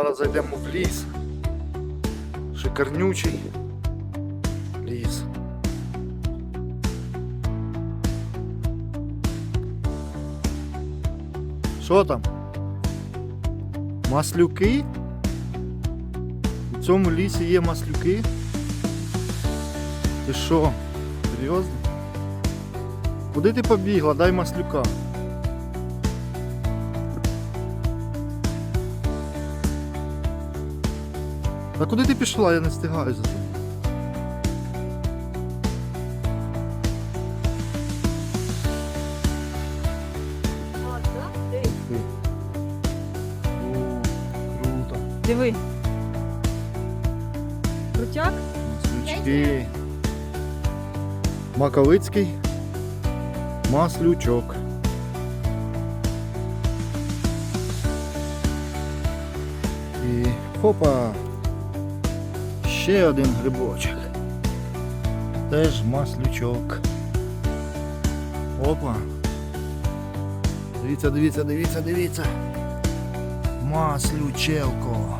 Зараз зайдемо в ліс. Шикарнючий ліс. Що там? Маслюки? У цьому лісі є маслюки? Ти що? Серйозно? Куди ти побігла? Дай маслюка. Та куди ти пішла? Я не встигаю за тобою. Круто. Диви. Крутяк? Маслючки. Маковицький. Маслючок. І хопа. Ще один грибочок. Теж маслючок. Опа. Дивіться, дивіться, дивіться, дивіться. Маслючелко.